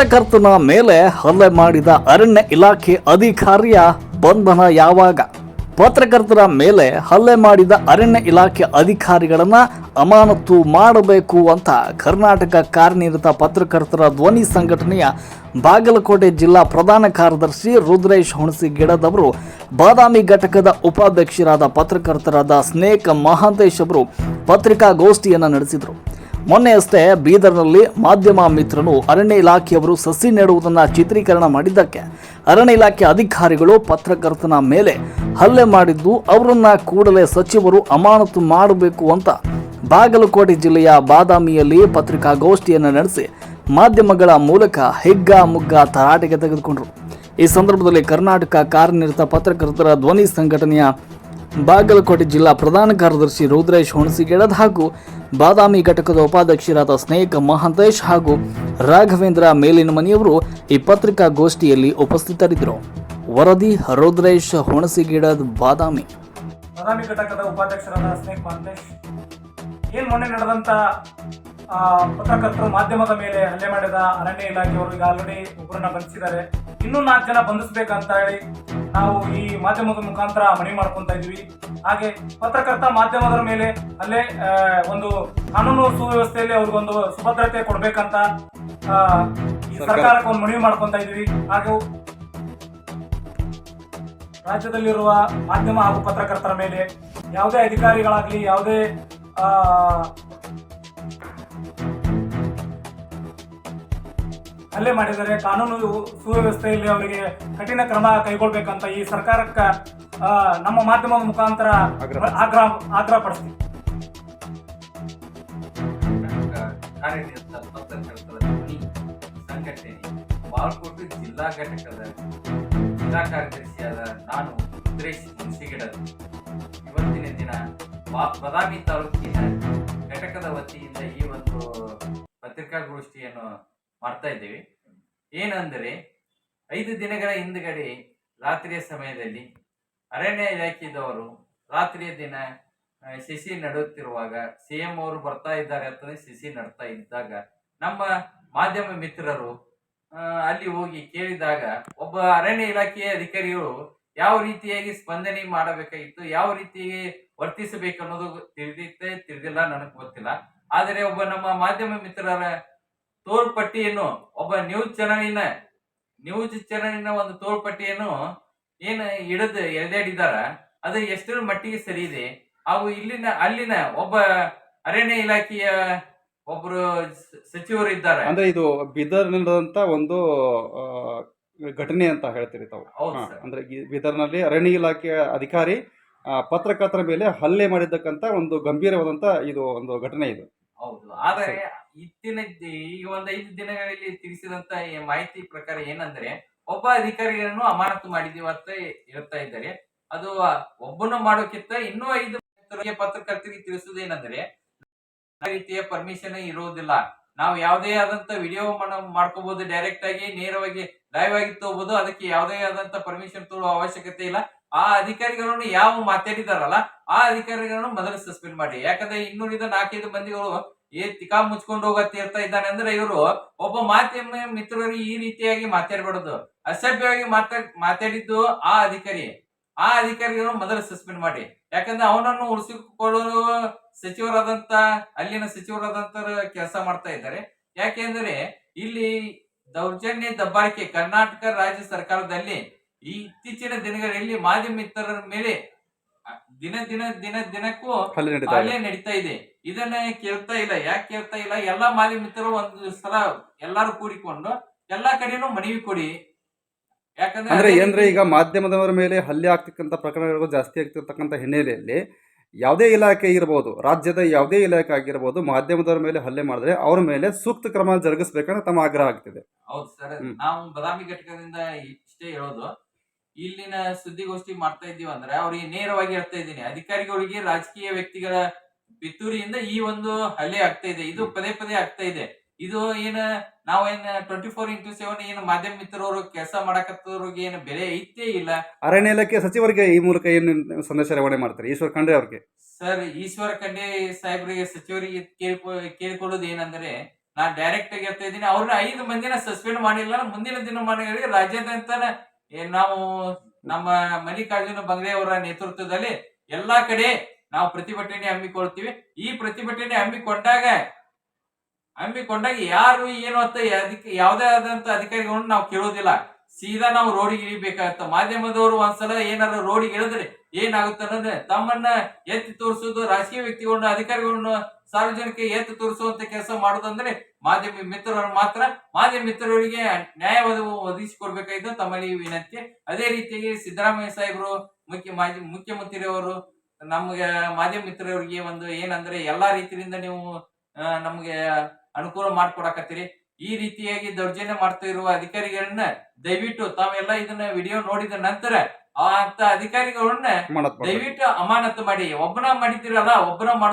ಪತ್ರಕರ್ತನ ಮೇಲೆ ಹಲ್ಲೆ ಮಾಡಿದ ಅರಣ್ಯ ಇಲಾಖೆ ಅಧಿಕಾರಿಯ ಬಂಧನ ಯಾವಾಗ? ಪತ್ರಕರ್ತರ ಮೇಲೆ ಹಲ್ಲೆ ಮಾಡಿದ ಅರಣ್ಯ ಇಲಾಖೆ ಅಧಿಕಾರಿಗಳನ್ನ ಅಮಾನತು ಮಾಡಬೇಕು ಅಂತ ಕರ್ನಾಟಕ ಕಾರ್ಯನಿರತ ಪತ್ರಕರ್ತರ ಧ್ವನಿ ಸಂಘಟನೆಯ ಬಾಗಲಕೋಟೆ ಜಿಲ್ಲಾ ಪ್ರಧಾನ ಕಾರ್ಯದರ್ಶಿ ರುದ್ರೇಶ್ ಹುಣಸಿಗಿಡದವರು, ಬಾದಾಮಿ ಘಟಕದ ಉಪಾಧ್ಯಕ್ಷರಾದ ಪತ್ರಕರ್ತರಾದ ಸ್ನೇಕ್ ಮಹಾಂತೇಶ್ ಅವರು ಪತ್ರಿಕಾಗೋಷ್ಠಿಯನ್ನು ನಡೆಸಿದರು. ಮೊನ್ನೆಯಷ್ಟೇ ಬೀದರ್ನಲ್ಲಿ ಮಾಧ್ಯಮ ಮಿತ್ರನು ಅರಣ್ಯ ಇಲಾಖೆಯವರು ಸಸಿ ನೆಡುವುದನ್ನು ಚಿತ್ರೀಕರಣ ಮಾಡಿದ್ದಕ್ಕೆ. ಅರಣ್ಯ ಇಲಾಖೆ ಅಧಿಕಾರಿಗಳು ಪತ್ರಕರ್ತನ ಮೇಲೆ ಹಲ್ಲೆ ಮಾಡಿದ್ದು ಅವರನ್ನ ಕೂಡಲೇ ಸಚಿವರು ಅಮಾನತು ಮಾಡಬೇಕು ಅಂತ ಬಾಗಲಕೋಟೆ ಜಿಲ್ಲೆಯ ಬಾದಾಮಿಯಲ್ಲಿ ಪತ್ರಿಕಾಗೋಷ್ಠಿಯನ್ನು ನಡೆಸಿ ಮಾಧ್ಯಮಗಳ ಮೂಲಕ ಹೆಗ್ಗ ಮುಗ್ಗ ತರಾಟೆಗೆ ತೆಗೆದುಕೊಂಡರು. ಈ ಸಂದರ್ಭದಲ್ಲಿ ಕರ್ನಾಟಕ ಕಾರ್ಯನಿರತ ಪತ್ರಕರ್ತರ ಧ್ವನಿ ಸಂಘಟನೆಯ ಬಾಗಲಕೋಟೆ ಜಿಲ್ಲಾ ಪ್ರಧಾನ ಕಾರ್ಯದರ್ಶಿ ರುದ್ರೇಶ್ ಹುಣಸಿಗೆಡದ್ ಹಾಗೂ ಬಾದಾಮಿ ಘಟಕದ ಉಪಾಧ್ಯಕ್ಷರಾದ ಸ್ನೇಹಕ ಮಹಾಂತೇಶ್ ಹಾಗೂ ರಾಘವೇಂದ್ರ ಮೇಲಿನ ಮನೆಯವರು ಈ ಪತ್ರಿಕಾಗೋಷ್ಠಿಯಲ್ಲಿ ಉಪಸ್ಥಿತರಿದ್ದರು. ವರದಿ, ರುದ್ರೇಶ್ ಹುಣಸಿಗಿಡದ್ ಬಾದಾಮಿ. ಬಾದಾಮಿ ಘಟಕದ ಉಪಾಧ್ಯಕ್ಷರಾದ ಸ್ನೇಕ್ ಮಹಂತೇಶ್, ಏನ್ ಮೊನ್ನೆ ನಡೆದಂತ ಪತ್ರಕರ್ತರು ಮಾಧ್ಯಮದ ಮೇಲೆ ಹಲ್ಲೆ ಮಾಡಿದ ಅರಣ್ಯ ಇಲಾಖೆಯವರು ಈಗ ಆಲ್ರೆಡಿ ಒಬ್ಬರನ್ನ ಬಂಧಿಸಿದ್ದಾರೆ. ಇನ್ನೂ ನಾಲ್ಕು ಜನ ಬಂಧಿಸಬೇಕಂತ ಹೇಳಿ ನಾವು ಈ ಮಾಧ್ಯಮದ ಮುಖಾಂತರ ಮನವಿ ಮಾಡ್ಕೊಂತ ಇದ್ವಿ. ಹಾಗೆ ಪತ್ರಕರ್ತ ಮಾಧ್ಯಮದ ಮೇಲೆ ಅಲ್ಲೇ ಒಂದು ಕಾನೂನು ಸುವ್ಯವಸ್ಥೆಯಲ್ಲಿ ಅವ್ರಿಗೊಂದು ಸುಭದ್ರತೆ ಕೊಡ್ಬೇಕಂತ ಸರ್ಕಾರಕ್ಕೆ ಒಂದು ಮನವಿ ಮಾಡ್ಕೊಂತ ಇದ್ವಿ ಹಾಗೂ ರಾಜ್ಯದಲ್ಲಿರುವ ಮಾಧ್ಯಮ ಹಾಗೂ ಪತ್ರಕರ್ತರ ಮೇಲೆ ಯಾವುದೇ ಅಧಿಕಾರಿಗಳಾಗ್ಲಿ ಯಾವುದೇ ಆ, ಹಲ್ಲೆ ಮಾಡಿದರೆ ಕಾನೂನು ಸುವ್ಯವಸ್ಥೆಯಲ್ಲಿ ಅವರಿಗೆ ಕಠಿಣ ಕ್ರಮ ಕೈಗೊಳ್ಬೇಕಂತ ಈ ಸರ್ಕಾರಕ್ಕೆ ನಮ್ಮ ಮಾಧ್ಯಮದ ಮುಖಾಂತರ ಆಗ್ರಹ ಆಗ್ರಹ ಪಡಿಸ್ತೀವಿ ಸಂಘಟನೆ ಬಾಲ್ಕೋಟೆ ಜಿಲ್ಲಾ ಘಟಕದ ಜಿಲ್ಲಾ ಕಾರ್ಯದರ್ಶಿಯಾದ ನಾನು ಸುರೇಶ್ ಮುನ್ಸಿಗಿಡದ್ ಇವತ್ತಿನ ದಿನ ಬಾ- ಬಾದಾಮಿ ತಾಲೂಕಿನ ಘಟಕದ ವತಿಯಿಂದ ಈ ಒಂದು ಪತ್ರಿಕಾಗೋಷ್ಠಿಯನ್ನು ಮಾಡ್ತಾ ಇದ್ದೇವೆ. ಏನಂದರೆ, ಐದು ದಿನಗಳ ಹಿಂದುಗಡೆ ರಾತ್ರಿಯ ಸಮಯದಲ್ಲಿ ಅರಣ್ಯ ಇಲಾಖೆಯವರು ರಾತ್ರಿಯ ದಿನ ಸಿಸಿ ನಡುತ್ತಿರುವಾಗ ಸಿ ಎಂ ಅವರು ಬರ್ತಾ ಇದ್ದಾರೆ ಅಂತ ಸಿಸಿ ನಡ್ತಾ ಇದ್ದಾಗ ನಮ್ಮ ಮಾಧ್ಯಮ ಮಿತ್ರರು ಅಲ್ಲಿ ಹೋಗಿ ಕೇಳಿದಾಗ ಒಬ್ಬ ಅರಣ್ಯ ಇಲಾಖೆಯ ಅಧಿಕಾರಿಗಳು ಯಾವ ರೀತಿಯಾಗಿ ಸ್ಪಂದನೆ ಮಾಡಬೇಕಾಗಿತ್ತು, ಯಾವ ರೀತಿಯಾಗಿ ವರ್ತಿಸಬೇಕು ಅನ್ನೋದು ತಿಳಿದಿತ್ತೆ ತಿಳಿದಿಲ್ಲ, ನನಗೆ ಗೊತ್ತಿಲ್ಲ. ಆದರೆ ಒಬ್ಬ ನಮ್ಮ ಮಾಧ್ಯಮ ಮಿತ್ರರ ತೋಳ್ಪಟ್ಟಿಯನ್ನು ಒಬ್ಬ ನ್ಯೂಸ್ ಚಾನಲಿನ ನ್ಯೂಸ್ ಚಾನಲಿನ ಒಂದು ತೋಳ್ಪಟ್ಟಿಯನ್ನು ಏನು ಹಿಡಿದು ಎಳೆದಾಡಿದಾರ ಅದು ಎಷ್ಟರ ಮಟ್ಟಿಗೆ ಸರಿ ಇದೆ? ಅವು ಇಲ್ಲಿನ ಅಲ್ಲಿನ ಒಬ್ಬ ಅರಣ್ಯ ಇಲಾಖೆಯ ಒಬ್ರು ಸಚಿವರು ಇದ್ದಾರೆ ಅಂದ್ರೆ ಇದು ಬೀದರ್ ನಡೆದಂತ ಒಂದು ಘಟನೆ ಅಂತ ಹೇಳ್ತೀರಿ ತಾವು. ಅಂದ್ರೆ ಬಿದರ್ನಲ್ಲಿ ಅರಣ್ಯ ಇಲಾಖೆಯ ಅಧಿಕಾರಿ ಪತ್ರಕರ್ತರ ಮೇಲೆ ಹಲ್ಲೆ ಮಾಡಿದ್ದಕ್ಕಂತ ಒಂದು ಗಂಭೀರವಾದಂತ ಇದು ಒಂದು ಘಟನೆ ಇದು. ಹೌದು. ಆದರೆ ಇತ್ತಿನ ಈ ಒಂದು ಐದು ದಿನಗಳಲ್ಲಿ ತಿಳಿಸಿದಂತ ಮಾಹಿತಿ ಪ್ರಕಾರ ಏನಂದ್ರೆ, ಒಬ್ಬ ಅಧಿಕಾರಿಗಳನ್ನು ಅಮಾನತು ಮಾಡಿದೀವ ಅಂತ ಹೇಳ್ತಾ ಇದ್ದಾರೆ. ಅದು ಒಬ್ಬನ ಮಾಡೋಕ್ಕಿಂತ ಇನ್ನೂ ಐದು ಪತ್ರಕರ್ತರಿಗೆ- ಆ ರೀತಿಯ ಪರ್ಮಿಷನ್ ಇರುವುದಿಲ್ಲ ನಾವು ಯಾವುದೇ ಆದಂತ ವಿಡಿಯೋ ಮಾಡ್ಕೋಬಹುದು ಡೈರೆಕ್ಟ್ ಆಗಿ, ನೇರವಾಗಿ ಲೈವ್ ಆಗಿ ತಗೋಬಹುದು ಅದಕ್ಕೆ ಯಾವುದೇ ಆದಂತ ಪರ್ಮಿಷನ್ ತೋರುವ ಅವಶ್ಯಕತೆ ಇಲ್ಲ. ಆ ಅಧಿಕಾರಿಗಳನ್ನು ಯಾವ ಮಾತಾಡಿದಾರಲ್ಲ, ಆ ಅಧಿಕಾರಿಗಳನ್ನು ಮೊದಲು ಸಸ್ಪೆಂಡ್ ಮಾಡಿ. ಯಾಕಂದ್ರೆ ಇನ್ನುಳಿದ ನಾಲ್ಕೈದು ಮಂದಿಗಳು ಏ ತಿಕಾ ಮುಚ್ಕೊಂಡು ಹೋಗತ್ತೆ ಇರ್ತಾ ಇದ್ದಾನೆ ಅಂದ್ರೆ ಇವರು ಒಬ್ಬ ಮಾಧ್ಯಮ ಮಿತ್ರರು ಈ ರೀತಿಯಾಗಿ ಮಾತಾಡಬಾರದು ಅಸಭ್ಯವಾಗಿ ಮಾತಾಡ್ ಮಾತಾಡಿದ್ದು ಆ ಅಧಿಕಾರಿ. ಆ ಅಧಿಕಾರಿಗಳು ಮೊದಲು ಸಸ್ಪೆಂಡ್ ಮಾಡಿ. ಯಾಕಂದ್ರೆ ಅವನನ್ನು ಉಳಿಸಿಕೊಳ್ಳಲು ಸಚಿವರಾದಂತ, ಅಲ್ಲಿನ ಸಚಿವರಾದಂತ ಕೆಲಸ ಮಾಡ್ತಾ ಇದ್ದಾರೆ. ಯಾಕೆಂದ್ರೆ ಇಲ್ಲಿ ದೌರ್ಜನ್ಯ ದಬ್ಬಾಳಿಕೆ ಕರ್ನಾಟಕ ರಾಜ್ಯ ಸರ್ಕಾರದಲ್ಲಿ ಇತ್ತೀಚಿನ ದಿನಗಳಲ್ಲಿ ಮಾಧ್ಯಮ ಮಿತ್ರರ ಮೇಲೆ ದಿನ ದಿನ ದಿನ ದಿನಕ್ಕೂ ಹಲ್ಲೆ ನಡೀತಾ ಇದೆ. ಇದೆ. ಇದನ್ನ ಕೇಳ್ತಾ ಇಲ್ಲ ಯಾಕೆ ಕೇಳ್ತಾ ಇಲ್ಲ? ಎಲ್ಲಾ ಮಾಲಿ ಮಿತ್ರರು ಒಂದು ಸಲ ಎಲ್ಲಾರು ಕೂಡಿಕೊಂಡು ಎಲ್ಲಾ ಕಡೆನೂ ಮನವಿ ಕೊಡಿ. ಯಾಕಂದ್ರೆ ಏನ್ರೆ ಈಗ ಮಾಧ್ಯಮದವರ ಮೇಲೆ ಹಲ್ಲೆ ಆಗ್ತಕ್ಕಂಥ ಪ್ರಕರಣಗಳು ಜಾಸ್ತಿ ಆಗ್ತಿರ್ತಕ್ಕಂಥ ಹಿನ್ನೆಲೆಯಲ್ಲಿ ಯಾವುದೇ ಇಲಾಖೆ ಇರಬಹುದು ರಾಜ್ಯದ ಯಾವುದೇ ಇಲಾಖೆ ಆಗಿರಬಹುದು ಮಾಧ್ಯಮದವರ ಮೇಲೆ ಹಲ್ಲೆ ಮಾಡಿದ್ರೆ ಅವ್ರ ಮೇಲೆ ಸೂಕ್ತ ಕ್ರಮ ಜರುಗಿಸಬೇಕಂದ್ರೆ ತಮ್ಮ ಆಗ್ರಹ ಆಗ್ತಿದೆ. ಹೌದು ಸರ್. ನಾವು ಬದಾಮಿ ಘಟಕದಿಂದ ಇಷ್ಟೇ ಹೇಳೋದು. ಇಲ್ಲಿನ ಸುದ್ದಿಗೋಷ್ಠಿ ಮಾಡ್ತಾ ಇದ್ದೀವಿ ಅಂದ್ರೆ ಅವ್ರಿಗೆ ನೇರವಾಗಿ ಹೇಳ್ತಾ ಇದ್ದೀನಿ. ಅಧಿಕಾರಿಗಳಿಗೆ ರಾಜಕೀಯ ವ್ಯಕ್ತಿಗಳ ಪಿತೂರಿಯಿಂದ ಈ ಒಂದು ಹಲ್ಲೆ ಆಗ್ತಾ ಇದೆ. ಇದು ಪದೇ ಪದೇ ಆಗ್ತಾ ಇದೆ. ಇದು ಏನ ನಾವೇನ್ ಟ್ವೆಂಟಿ ಫೋರ್ ಇಂಟು ಸೆವೆನ್ ಏನು ಮಾಧ್ಯಮ ಮಿತ್ರರು ಕೆಲಸ ಮಾಡಕತ್ತವ್ರಿಗೆ ಏನು ಬೆಲೆ ಐತೇ ಇಲ್ಲ. ಅರಣ್ಯ ಇಲಾಖೆ ಸಚಿವರಿಗೆ ಈ ಮೂಲಕ ಏನು ಸಂದೇಶ ರವಾನೆ ಮಾಡ್ತಾರೆ? ಈಶ್ವರ್ ಖಂಡ್ರೆ ಅವ್ರಿಗೆ. ಸರ್ ಈಶ್ವರ ಖಂಡೆ ಸಾಹೇಬ್ರಿಗೆ ಸಚಿವರಿಗೆ ಕೇಳ್ಕೊ ಕೇಳ್ಕೊಳ್ಳೋದು ಏನಂದ್ರೆ ನಾನ್ ಡೈರೆಕ್ಟ್ ಆಗಿ ಹೇಳ್ತಾ ಇದ್ದೀನಿ. ಅವ್ರನ್ನ ಐದು ಮಂದಿನ ಸಸ್ಪೆಂಡ್ ಮಾಡಿಲ್ಲ. ಮುಂದಿನ ದಿನಮಾನಗಳಿಗೆ ರಾಜ್ಯಾದ್ಯಂತ ನಾವು ನಮ್ಮ ಮಲ್ಲಿಕಾರ್ಜುನ ಬಂಗ್ಲೆ ಅವರ ನೇತೃತ್ವದಲ್ಲಿ ಎಲ್ಲಾ ಕಡೆ ನಾವು ಪ್ರತಿಭಟನೆ ಹಮ್ಮಿಕೊಳ್ತೀವಿ. ಈ ಪ್ರತಿಭಟನೆ ಹಮ್ಮಿಕೊಂಡಾಗ ಹಮ್ಮಿಕೊಂಡಾಗ ಯಾರು ಏನು ಅಂತ ಅದಕ್ಕೆ ಯಾವುದೇ ಆದಂತ ಅಧಿಕಾರಿಗಳನ್ನು ನಾವು ಕೇಳೋದಿಲ್ಲ. ಸೀದಾ ನಾವು ರೋಡಿಗೆ ಇಳಿಬೇಕಾಗತ್ತ. ಮಾಧ್ಯಮದವರು ಒಂದ್ಸಲ ಏನಾರ ರೋಡಿಗೆ ಇಳಿದ್ರೆ ಏನಾಗುತ್ತೆ ಅನ್ನೋದ್ರೆ ತಮ್ಮನ್ನ ಎತ್ತಿ ತೋರಿಸೋದು, ರಾಜಕೀಯ ವ್ಯಕ್ತಿಗಳನ್ನ, ಅಧಿಕಾರಿಗಳನ್ನ ಸಾರ್ವಜನಿಕ ಎತ್ತಿ ತೋರಿಸುವಂತ ಕೆಲಸ ಮಾಡೋದಂದ್ರೆ ಮಾಧ್ಯಮ ಮಿತ್ರರನ್ನು ಮಾತ್ರ. ಮಾಧ್ಯಮ ಮಿತ್ರರಿಗೆ ನ್ಯಾಯ ಒದಗಿಸಿಕೊಡ್ಬೇಕಾಯ್ತು ತಮ್ಮಲ್ಲಿ ವಿನಂತಿ. ಅದೇ ರೀತಿಯಾಗಿ ಸಿದ್ದರಾಮಯ್ಯ ಸಾಹೇಬರು, ಮುಖ್ಯ ಮಾಜಿ ಮುಖ್ಯಮಂತ್ರಿಯವರು ನಮ್ಗೆ ಮಾಧ್ಯಮ ಮಿತ್ರರಿಗೆ ಒಂದು ಏನಂದ್ರೆ ಎಲ್ಲಾ ರೀತಿಯಿಂದ ನೀವು ನಮ್ಗೆ ಅನುಕೂಲ ಮಾಡ್ಕೊಡಕತ್ತೀರಿ. ಈ ರೀತಿಯಾಗಿ ದೌರ್ಜನ್ಯ ಮಾಡ್ತಾ ಇರುವ ಅಧಿಕಾರಿಗಳನ್ನ ದಯವಿಟ್ಟು ತಾವೆಲ್ಲ ಇದನ್ನ ವಿಡಿಯೋ ನೋಡಿದ ನಂತರ ಆ ಅಂತ ಅಧಿಕಾರಿಗಳನ್ನ. ದಯವಿಟ್ಟು ಅಮಾನತು ಮಾಡಿ ಒಬ್ಬನ ಮಾಡಿದಿರಲ್ಲ ಒಬ್ಬನ ಮಾಡ